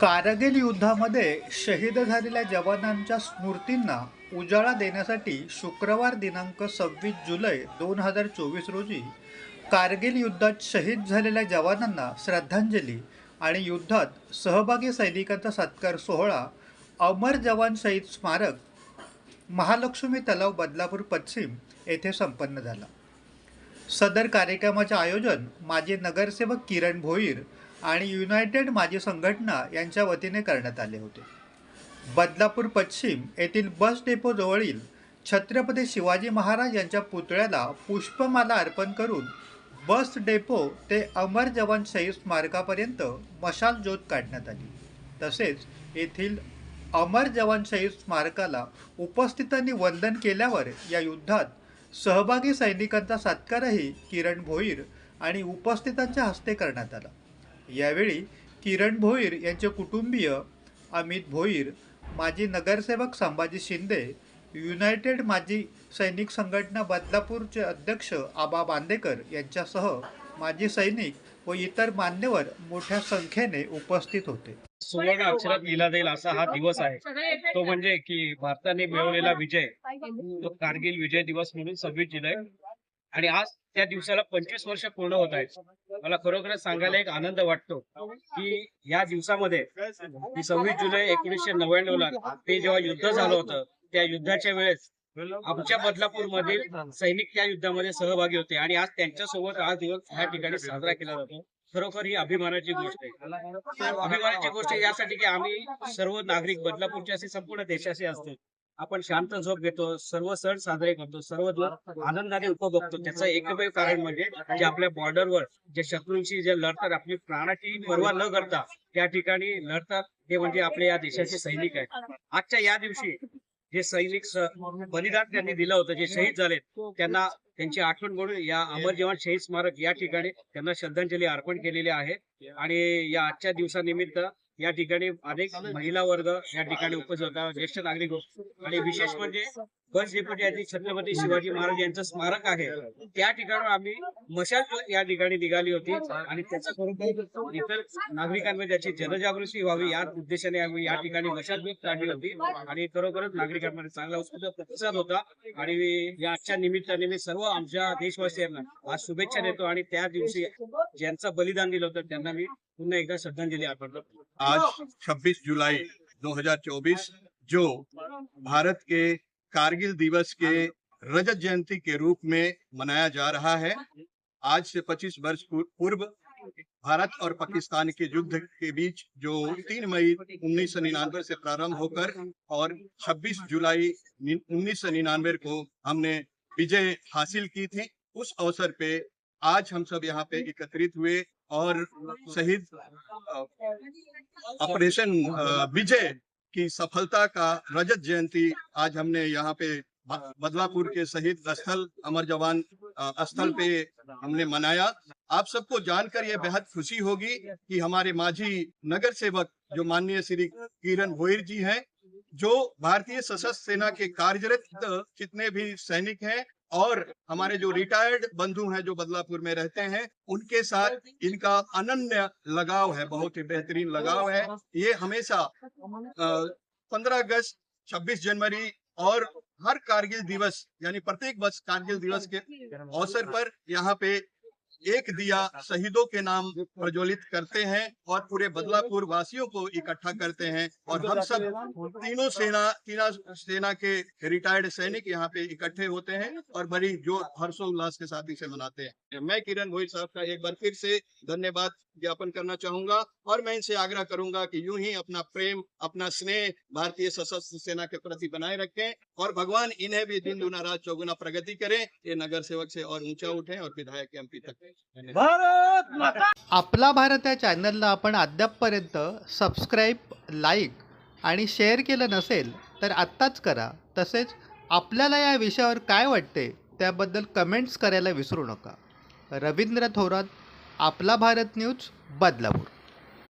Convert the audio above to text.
कारगिल युद्धामध्ये शहीद झालेल्या जवानांच्या स्मृतींना उजाळा देण्यासाठी शुक्रवार दिनांक सव्वीस जुलै दोन हजार चोवीस रोजी कारगिल युद्धात शहीद झालेल्या जवानांना श्रद्धांजली आणि युद्धात सहभागी सैनिकांचा सत्कार सोहळा अमर जवान शहीद स्मारक महालक्ष्मी तलाव बदलापूर पश्चिम येथे संपन्न झाला. सदर कार्यक्रमाचे आयोजन माजी नगरसेवक किरण भोईर आणि युनायटेड माजी संघटना यांच्या वतीने करण्यात आले होते. बदलापूर पश्चिम येथील बस डेपो जवळील छत्रपती शिवाजी महाराज यांच्या पुतळ्याला पुष्पमाला अर्पण करून बस डेपो ते अमर जवान शहीद स्मारकापर्यंत मशाल ज्योत काढण्यात आली. तसेच येथील अमर जवान शहीद स्मारकाला उपस्थितांनी वंदन केल्यावर या युद्धात सहभागी सैनिकांचा सत्कारही किरण भोईर आणि उपस्थितांच्या हस्ते करण्यात आला. यावेळी किरण भोईर यांचे कुटुंबीय अमित भोईर माजी नगरसेवक संभाजी शिंदे युनायटेड माजी सैनिक संघटना बदलापूरचे अध्यक्ष आबा बांदेकर यांच्यासह माजी सैनिक व इतर मान्यवर मोठ्या संख्येने उपस्थित होते. सुवर्ण अक्षरात लिहिला जाईल असा हा दिवस आहे. तो म्हणजे की भारताने मिळवलेला विजय. तो कारगिल विजय दिवस म्हणून सव्वीस जुलै. आणि आज त्या दिवसाला पंचवीस वर्ष पूर्ण होत आहेत. मला खरोखरच सांगायला एक आनंद वाटतो की या दिवसामध्ये सव्वीस जुलै एकोणीसशे नव्याण्णव ला ते जेव्हा युद्ध झालं होतं त्या युद्धाच्या वेळेस आमच्या बदलापूर मधील सैनिक त्या युद्धामध्ये सहभागी होते आणि आज त्यांच्यासोबत हा दिवस ह्या ठिकाणी साजरा केला जातो. खरोखर ही अभिमानाची गोष्ट आहे. अभिमानाची गोष्ट यासाठी की आम्ही सर्व नागरिक बदलापूरचे असे संपूर्ण देशाचे असतो. आपण शांत झोप घेतो सर्व सण साजरे करतो सर्व दिवस आनंदाने उपभोगतो त्याचं एकमेव कारण म्हणजे जे आपल्या बॉर्डरवर जे शत्रूंशी जे लढतात आपली प्राणाची पर्वा न करता त्या ठिकाणी लढतात. ते म्हणजे आपले या देशाचे सैनिक आहेत. आजच्या या दिवशी जे सैनिक बलिदान त्यांनी दिलं होतं जे शहीद झालेत त्यांना त्यांची आठवण म्हणून या अमर जवान शहीद स्मारक या ठिकाणी त्यांना श्रद्धांजली अर्पण केलेली आहे. आणि या आजच्या दिवसानिमित्त या ठिकाणी अनेक महिला वर्ग या ठिकाणी उपस्थित होता ज्येष्ठ नागरिक आणि विशेष म्हणजे बस डेप्युटी यांनी छत्रपती शिवाजी महाराज यांचं स्मारक आहे. त्या ठिकाणी आम्ही मशाल या ठिकाणी निघाली होती आणि त्याच्या बरोबर इतर नागरिकांमध्ये त्याची जनजागृती व्हावी या उद्देशाने आम्ही या ठिकाणी मशाल काढली होती. आणि खरोखरच नागरिकांमध्ये चांगला उत्स्फूर्त प्रतिसाद होता. आणि या आजच्या निमित्ताने मी सर्व आमच्या देशवासियांना आज शुभेच्छा देतो. आणि त्या दिवशी ज्यांचं बलिदान दिलं होतं त्यांना मी पुन्हा एकदा श्रद्धांजली अर्पण करतो. आज 26 जुलाई 2024 जो भारत के कारगिल दिवस के रजत जयंती के रूप में मनाया जा रहा है। आज से 25 वर्ष पूर्व भारत और पाकिस्तान के युद्ध के बीच जो 3 मई उन्नीस सौ निन्यानबे से प्रारंभ होकर और 26 जुलाई उन्नीस सौ निन्यानबे को हमने विजय हासिल की थी उस अवसर पे आज हम सब यहाँ पे एकत्रित हुए और शहीद ऑपरेशन विजय की सफलता का रजत जयंती आज हमने यहाँ पे बदलापुर के शहीद स्थल अमर जवान स्थल पे हमने मनाया। आप सबको जानकर यह बेहद खुशी होगी कि हमारे माजी नगर सेवक जो माननीय श्री किरण भोईर जी हैं जो भारतीय सशस्त्र सेना के कार्यरत जितने भी सैनिक हैं और हमारे जो रिटायर्ड बंधु हैं, जो बदलापुर में रहते हैं, उनके साथ इनका अनन्य लगाव है, बहुत ही बेहतरीन लगाव है। ये हमेशा पंद्रह अगस्त, छब्बीस जनवरी और हर कारगिल दिवस, यानी प्रत्येक वर्ष कारगिल दिवस के अवसर पर यहाँ पे एक दिया शहीदों के नाम प्रज्वलित करते हैं और पूरे बदलापुर वासियों को इकट्ठा करते हैं और हम सब तीनों सेना तीनों सेना के रिटायर्ड सैनिक यहाँ पे इकट्ठे होते हैं और बड़ी जो हर्षोल्लास के साथ इसे मनाते हैं। मैं किरण भोईर साहब का एक बार फिर से धन्यवाद ज्ञापन करना चाहूँगा और मैं इनसे आग्रह करूँगा कि यूँ ही अपना प्रेम, अपना स्नेह भारतीय सशस्त्र सेना के प्रति बनाए रखें और भगवान इन्हें भी दिन दुना रात चौगुना प्रगति करें। ये नगर सेवक से और ऊँचा उठे और विधायक एमपी तक। धन्यवाद आपला भारत या चॅनलला आपण अद्यापपर्यंत सबस्क्राईब लाईक आणि शेअर केलं नसेल तर आत्ताच करा. तसेच आपल्याला या विषयावर काय वाटते त्याबद्दल कमेंट्स करायला विसरू नका. रवींद्र थोरात आपला भारत न्यूज बदलापूर.